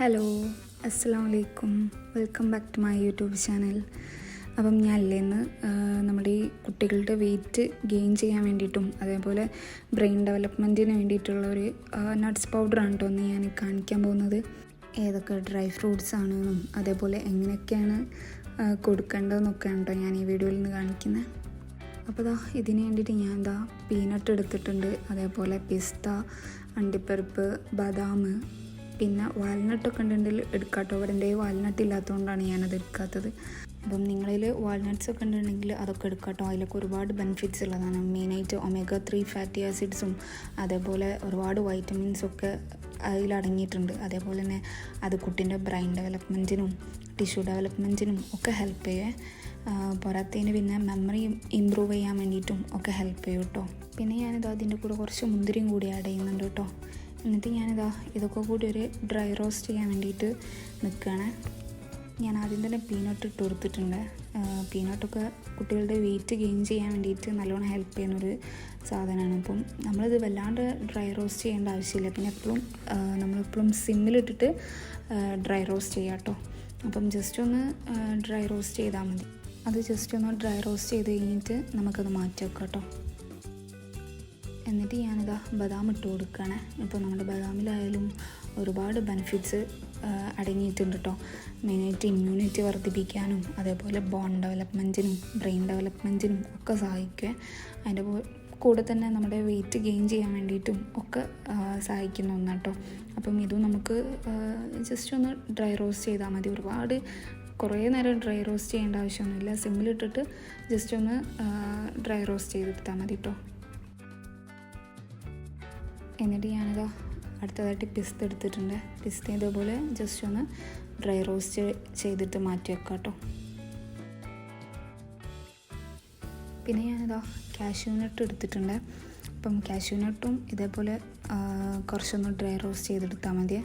Hello അസ്സാം വലൈക്കും welcome back to my YouTube channel. അപ്പം ഞാൻ ഇന്ന് നമ്മുടെ ഈ കുട്ടികളുടെ വെയിറ്റ് ഗെയിൻ ചെയ്യാൻ വേണ്ടിയിട്ടും അതേപോലെ ബ്രെയിൻ ഡെവലപ്മെന്റിന് വേണ്ടിയിട്ടുള്ള ഒരു നട്ട്സ് പൗഡറാണ് കേട്ടോ ഒന്ന് ഞാൻ കാണിക്കാൻ പോകുന്നത്. ഏതൊക്കെ ഡ്രൈ ഫ്രൂട്ട്സ് ആണെന്നും അതേപോലെ എങ്ങനെയൊക്കെയാണ് കൊടുക്കേണ്ടതെന്നൊക്കെയാണ് കേട്ടോ ഞാൻ ഈ വീഡിയോയിൽ നിന്ന് കാണിക്കുന്നത് അപ്പോൾ ദാ ഇതിന് വേണ്ടിയിട്ട് ഞാൻ എന്താ പീനട്ട് എടുത്തിട്ടുണ്ട്. അതേപോലെ പിസ്ത അണ്ടിപ്പരിപ്പ് ബദാം പിന്നെ വാൽനട്ടൊക്കെ ഉണ്ടെങ്കിൽ എടുക്കാട്ടോ. അവിടെ എന്റെ വാൽനട്ട് ഇല്ലാത്തതുകൊണ്ടാണ് ഞാനത് എടുക്കാത്തത്. അപ്പം നിങ്ങളിൽ വാൽനട്ട്സ് ഒക്കെ ഉണ്ടെങ്കിൽ അതൊക്കെ എടുക്കാട്ടോ. അതിലൊക്കെ ഒരുപാട് ബെനിഫിറ്റ്സ് ഉള്ളതാണ്. മെയിനായിട്ട് ഒമേഗ ത്രീ ഫാറ്റി ആസിഡ്സും അതേപോലെ ഒരുപാട് വൈറ്റമിൻസ് ഒക്കെ അതിൽ അടങ്ങിയിട്ടുണ്ട്. അതേപോലെ തന്നെ അത് കുട്ടീന്റെ ബ്രെയിൻ ഡെവലപ്മെന്റിനും ടിഷ്യൂ ഡെവലപ്മെന്റിനും ഒക്കെ ഹെൽപ്പ് ചെയ്യേ. പോരാത്തതിന് പിന്നെ മെമ്മറി ഇമ്പ്രൂവ് ചെയ്യാൻ വേണ്ടിയിട്ടും ഒക്കെ ഹെൽപ്പ് ചെയ്യും കേട്ടോ. പിന്നെ ഞാനിത് അതിന്റെ കൂടെ കുറച്ച് മുന്തിരിയും കൂടി ആഡ് ചെയ്യുന്നുണ്ട് കേട്ടോ. എന്നിട്ട് ഞാനിതാ ഇതൊക്കെ കൂടി ഒരു ഡ്രൈ റോസ്റ്റ് ചെയ്യാൻ വേണ്ടിയിട്ട് നിൽക്കുകയാണ് ഞാൻ ആദ്യം തന്നെ പീനട്ട് ഇട്ട് കൊടുത്തിട്ടുണ്ട്. പീനട്ടൊക്കെ കുട്ടികളുടെ വെയിറ്റ് ഗെയിൻ ചെയ്യാൻ വേണ്ടിയിട്ട് നല്ലോണം ഹെൽപ്പ് ചെയ്യുന്നൊരു സാധനമാണ്. അപ്പം നമ്മളിത് വല്ലാണ്ട് ഡ്രൈ റോസ്റ്റ് ചെയ്യേണ്ട ആവശ്യമില്ല. പിന്നെ എപ്പോഴും നമ്മളെപ്പോഴും സിമ്മിലിട്ടിട്ട് ഡ്രൈ റോസ്റ്റ് ചെയ്യാം കേട്ടോ. അപ്പം ജസ്റ്റ് ഒന്ന് ഡ്രൈ റോസ്റ്റ് ചെയ്താൽ മതി. അത് ജസ്റ്റ് ഒന്ന് ഡ്രൈ റോസ്റ്റ് ചെയ്ത് കഴിഞ്ഞിട്ട് നമുക്കത് മാറ്റി വെക്കാം കേട്ടോ. എന്നിട്ട് ഞാനിതാ ബദാം ഇട്ട് കൊടുക്കുകയാണ്. ഇപ്പോൾ നമ്മുടെ ബദാമിലായാലും ഒരുപാട് ബെനിഫിറ്റ്സ് അടങ്ങിയിട്ടുണ്ട് കേട്ടോ. മെയിനായിട്ട് ഇമ്മ്യൂണിറ്റി വർദ്ധിപ്പിക്കാനും അതേപോലെ ബോൺ ഡെവലപ്മെന്റിനും ബ്രെയിൻ ഡെവലപ്മെന്റിനും ഒക്കെ സഹായിക്കുക. അതിന്റെ കൂടെ തന്നെ നമ്മുടെ വെയിറ്റ് ഗെയിൻ ചെയ്യാൻ വേണ്ടിയിട്ടും ഒക്കെ സഹായിക്കുന്ന ഒന്നാണ് കേട്ടോ. അപ്പം ഇതും നമുക്ക് ജസ്റ്റ് ഒന്ന് ഡ്രൈ റോസ്റ്റ് ചെയ്താൽ മതി. ഒരുപാട് കുറേ നേരം ഡ്രൈ റോസ്റ്റ് ചെയ്യേണ്ട ആവശ്യമൊന്നുമില്ല. സിമ്മിലിട്ടിട്ട് ജസ്റ്റ് ഒന്ന് ഡ്രൈ റോസ്റ്റ് ചെയ്തെടുത്താൽ മതി കേട്ടോ. എന്നിട്ട് ഞാനിതാ അടുത്തതായിട്ട് പിസ്ത എടുത്തിട്ടുണ്ട്. പിസ്ത ഇതേപോലെ ജസ്റ്റ് ഒന്ന് ഡ്രൈ റോസ്റ്റ് ചെയ്തിട്ട് മാറ്റി വെക്കാം കേട്ടോ പിന്നെ ഞാനിതാ കാഷ്യൂ നട്ട് എടുത്തിട്ടുണ്ട്. അപ്പം കാഷ്യൂ നട്ടും ഇതേപോലെ കുറച്ചൊന്ന് ഡ്രൈ റോസ്റ്റ് ചെയ്തെടുത്താൽ മതി.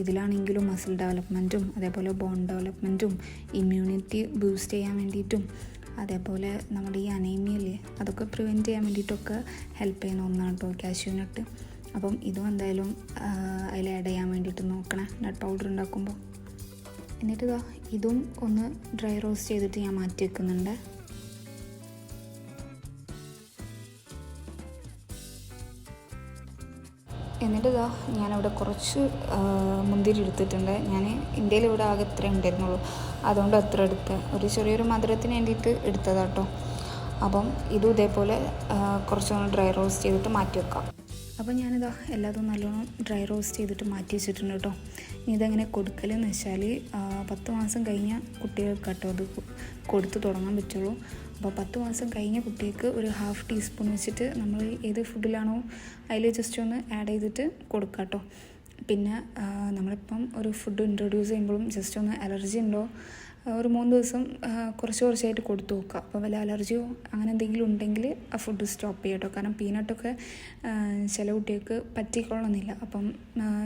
ഇതിലാണെങ്കിലും മസിൽ ഡെവലപ്മെന്റും അതേപോലെ ബോൺ ഡെവലപ്മെന്റും ഇമ്മ്യൂണിറ്റി ബൂസ്റ്റ് ചെയ്യാൻ വേണ്ടിയിട്ടും അതേപോലെ നമ്മുടെ ഈ അനീമിയല്ലേ അതൊക്കെ പ്രിവെന്റ് ചെയ്യാൻ വേണ്ടിയിട്ടൊക്കെ ഹെൽപ്പ് ചെയ്യുന്ന ഒന്നാണ് കേട്ടോ കാഷ്യൂ നട്ട് അപ്പം ഇതും എന്തായാലും അതിൽ ആഡ് ചെയ്യാൻ വേണ്ടിയിട്ട് നോക്കണേ. നട്ട് പൗഡർ ഉണ്ടാക്കുമ്പോൾ. എന്നിട്ട് ഇതാ ഇതും ഒന്ന് ഡ്രൈ റോസ്റ്റ് ചെയ്തിട്ട് ഞാൻ മാറ്റി വെക്കുന്നുണ്ട്. എന്നിട്ട് ഇതാ ഞാനവിടെ കുറച്ച് മുന്തിരി എടുത്തിട്ടുണ്ട്. ഞാൻ ഇന്ത്യയിൽ ഇവിടെ ആകെ ഇത്രയും ഉണ്ടായിരുന്നുള്ളൂ. അതുകൊണ്ട് അത്ര എടുത്ത്. ഒരു ചെറിയൊരു മധുരത്തിന് വേണ്ടിയിട്ട് എടുത്തതാട്ടോ. അപ്പം ഇതും ഇതേപോലെ കുറച്ചൊന്ന് ഡ്രൈ റോസ്റ്റ് ചെയ്തിട്ട് മാറ്റി വെക്കാം. അപ്പോൾ ഞാനിതാ എല്ലാതും നല്ലോണം ഡ്രൈ റോസ്റ്റ് ചെയ്തിട്ട് മാറ്റി വെച്ചിട്ടുണ്ട് കേട്ടോ. ഇനി ഇതെങ്ങനെ കൊടുക്കലെന്ന് വെച്ചാൽ പത്ത് മാസം കഴിഞ്ഞ കുട്ടികൾക്ക് കേട്ടോ അത് കൊടുത്ത് തുടങ്ങാൻ പറ്റുള്ളൂ. അപ്പോൾ പത്ത് മാസം കഴിഞ്ഞ കുട്ടിക്ക് ഒരു ഹാഫ് ടീസ്പൂൺ വെച്ചിട്ട് നമ്മൾ ഏത് ഫുഡിലാണോ അതിൽ ജസ്റ്റ് ഒന്ന് ആഡ് ചെയ്തിട്ട് കൊടുക്കാം കേട്ടോ. പിന്നെ നമ്മളിപ്പം ഒരു ഫുഡ് ഇൻട്രൊഡ്യൂസ് ചെയ്യുമ്പോഴും ജസ്റ്റ് ഒന്ന് അലർജി ഉണ്ടോ? ഒരു മൂന്ന് ദിവസം കുറച്ച് കുറച്ചായിട്ട് കൊടുത്തു നോക്കുക. അപ്പോൾ വല്ല അലർജിയോ അങ്ങനെ എന്തെങ്കിലും ഉണ്ടെങ്കിൽ ആ ഫുഡ് സ്റ്റോപ്പ് ചെയ്യട്ടോ കാരണം പീനട്ടൊക്കെ ചില കുട്ടികൾക്ക് പറ്റിക്കൊള്ളണമെന്നില്ല. അപ്പം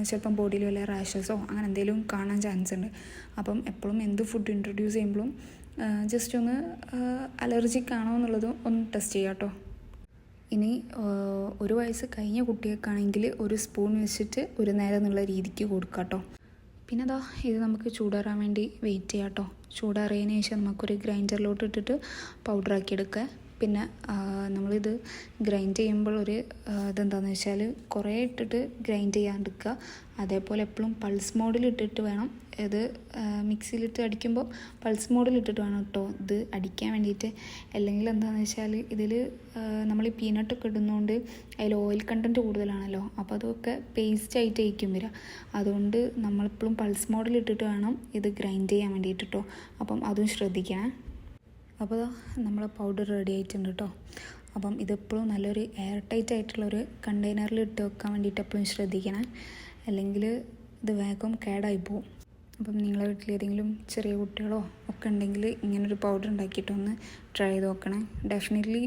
ചിലപ്പം ബോഡിയിൽ വല്ല റാഷസോ അങ്ങനെ എന്തെങ്കിലും കാണാൻ ചാൻസ് ഉണ്ട്. അപ്പം എപ്പോഴും എന്ത് ഫുഡ് ഇൻട്രൊഡ്യൂസ് ചെയ്യുമ്പോഴും ജസ്റ്റ് ഒന്ന് അലർജിക് ആണോ എന്നുള്ളത് ഒന്ന് ടെസ്റ്റ് ചെയ്യാം കേട്ടോ ഇനി ഒരു വയസ്സ് കഴിഞ്ഞ കുട്ടികൾക്കാണെങ്കിൽ ഒരു സ്പൂൺ വെച്ചിട്ട് ഒരു നേരം എന്നുള്ള രീതിക്ക് കൊടുക്കാം കേട്ടോ പിന്നെ അതാ ഇത് നമുക്ക് ചൂടാറാൻ വേണ്ടി വെയിറ്റ് ചെയ്യാം കേട്ടോ ചൂടാറിയതിന് ശേഷം നമുക്കൊരു ഗ്രൈൻഡറിലോട്ട് ഇട്ടിട്ട് പൗഡറാക്കി എടുക്കുക പിന്നെ നമ്മളിത് ഗ്രൈൻഡ് ചെയ്യുമ്പോൾ ഒരു ഇതെന്താണെന്ന് വെച്ചാൽ കുറേ ഇട്ടിട്ട് ഗ്രൈൻഡ് ചെയ്യാണ്ടിരിക്കുക. അതേപോലെ എപ്പോഴും പൾസ് മോഡിൽ ഇട്ടിട്ട് വേണം. ഇത് മിക്സിയിലിട്ട് അടിക്കുമ്പോൾ പൾസ് മോഡിൽ ഇട്ടിട്ട് വേണം കേട്ടോ ഇത് അടിക്കാൻ വേണ്ടിയിട്ട് അല്ലെങ്കിൽ എന്താണെന്ന് വെച്ചാൽ ഇതിൽ നമ്മൾ ഈ പീനട്ടൊക്കെ ഇടുന്നതുകൊണ്ട് അതിൽ ഓയിൽ കണ്ടന്റ് കൂടുതലാണല്ലോ. അപ്പോൾ അതൊക്കെ പേസ്റ്റ് ആയിട്ട് ആയിരിക്കും വരിക അതുകൊണ്ട് നമ്മളെപ്പോഴും പൾസ് മോഡിൽ ഇട്ടിട്ട് വേണം ഇത് ഗ്രൈൻഡ് ചെയ്യാൻ വേണ്ടിയിട്ട് കേട്ടോ അപ്പം അതും ശ്രദ്ധിക്കണേ. അപ്പോൾ നമ്മൾ പൗഡർ റെഡി ആയിട്ടുണ്ട് കേട്ടോ അപ്പം ഇതെപ്പോഴും നല്ലൊരു എയർ ടൈറ്റ് ആയിട്ടുള്ളൊരു കണ്ടെയ്നറിൽ ഇട്ട് വെക്കാൻ വേണ്ടിയിട്ട് എപ്പോഴും ശ്രദ്ധിക്കണം. അല്ലെങ്കിൽ ഇത് വേഗം കേടായി പോവും. അപ്പം നിങ്ങളുടെ വീട്ടിൽ ഏതെങ്കിലും ചെറിയ കുട്ടികളോ ഒക്കെ ഉണ്ടെങ്കിൽ ഇങ്ങനൊരു പൗഡർ ഉണ്ടാക്കിയിട്ടൊന്ന് ട്രൈ ചെയ്ത് നോക്കണേ. ഡെഫിനറ്റ്ലി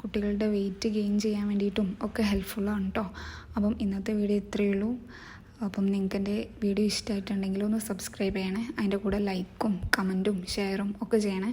കുട്ടികളുടെ വെയിറ്റ് ഗെയിൻ ചെയ്യാൻ വേണ്ടിയിട്ടും ഒക്കെ ഹെൽപ്ഫുള്ളാണ് കേട്ടോ അപ്പം ഇന്നത്തെ വീഡിയോ ഇത്രയേ ഉള്ളൂ. അപ്പം നിങ്ങൾക്ക് എന്റെ വീഡിയോ ഇഷ്ടമായിട്ടുണ്ടെങ്കിൽ ഒന്ന് സബ്സ്ക്രൈബ് ചെയ്യണേ. അതിന്റെ കൂടെ ലൈക്കും കമന്റും ഷെയറും ഒക്കെ ചെയ്യണേ.